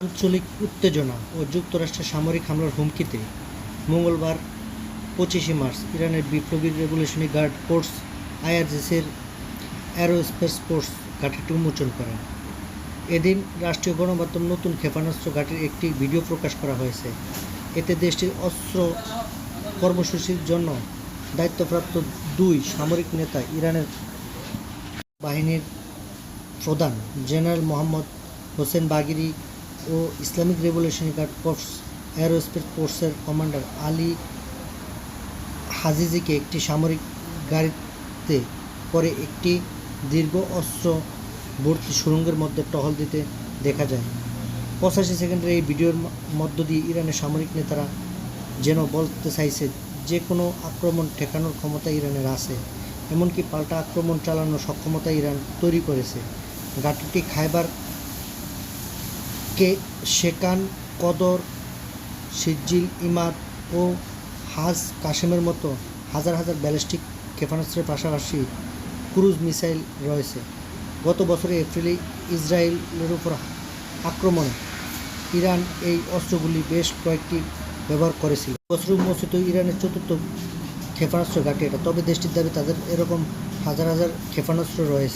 আঞ্চলিক উত্তেজনা ও যুক্তরাষ্ট্রের সামরিক হামলার হুমকিতে মঙ্গলবার পঁচিশে মার্চ ইরানের বিপ্লবী রেভলিউশনারি গার্ড কোর্স আইআরজিসির অ্যারোস্পেস ফোর্স ঘাঁটিটি উন্মোচন করেন এদিন রাষ্ট্রীয় গণমাধ্যম নতুন ক্ষেপণাস্ত্র ঘাঁটির একটি ভিডিও প্রকাশ করা হয়েছে। এতে দেশটির অস্ত্র কর্মসূচির জন্য দায়িত্বপ্রাপ্ত দুই সামরিক নেতা ইরানের বাহিনীর প্রধান জেনারেল মোহাম্মদ হোসেন বাগিরি ও Islamic revolutionary guard corps, aerospace কোর্সের কমান্ডার আলী হাজিজিকে একটি সামরিক গাড়িতে করে একটি দীর্ঘ অস্ত্র ভর্তি সুড়ঙ্গের মধ্যে টহল দিতে দেখা যায়। পঁচাশি সেকেন্ডের এই ভিডিওর মধ্য দিয়ে ইরানের সামরিক নেতারা যেন বলতে চাইছে যে কোনো আক্রমণ ঠেকানোর ক্ষমতা ইরানের আছে, এমনকি পাল্টা আক্রমণ চালানোর সক্ষমতা ইরান তৈরি করেছে। ঘাঁটিটি খাইবার কে শেকান কদর, সিজ্জিল, ইমাদ ও হাজ কাশেমের মতো হাজার হাজার ব্যালিস্টিক ক্ষেপণাস্ত্রের পাশাপাশি ক্রুজ মিসাইল রয়েছে। গত বছরে এপ্রিলে ইসরায়েলের উপর আক্রমণে ইরান এই অস্ত্রগুলি বেশ কয়েকটি ব্যবহার করেছিল। বছর উন্মোচিত ইরানের চতুর্থ ক্ষেপণাস্ত্র ঘাটে এটা। তবে দেশটির দাবি, তাদের এরকম হাজার হাজার ক্ষেপণাস্ত্র রয়েছে।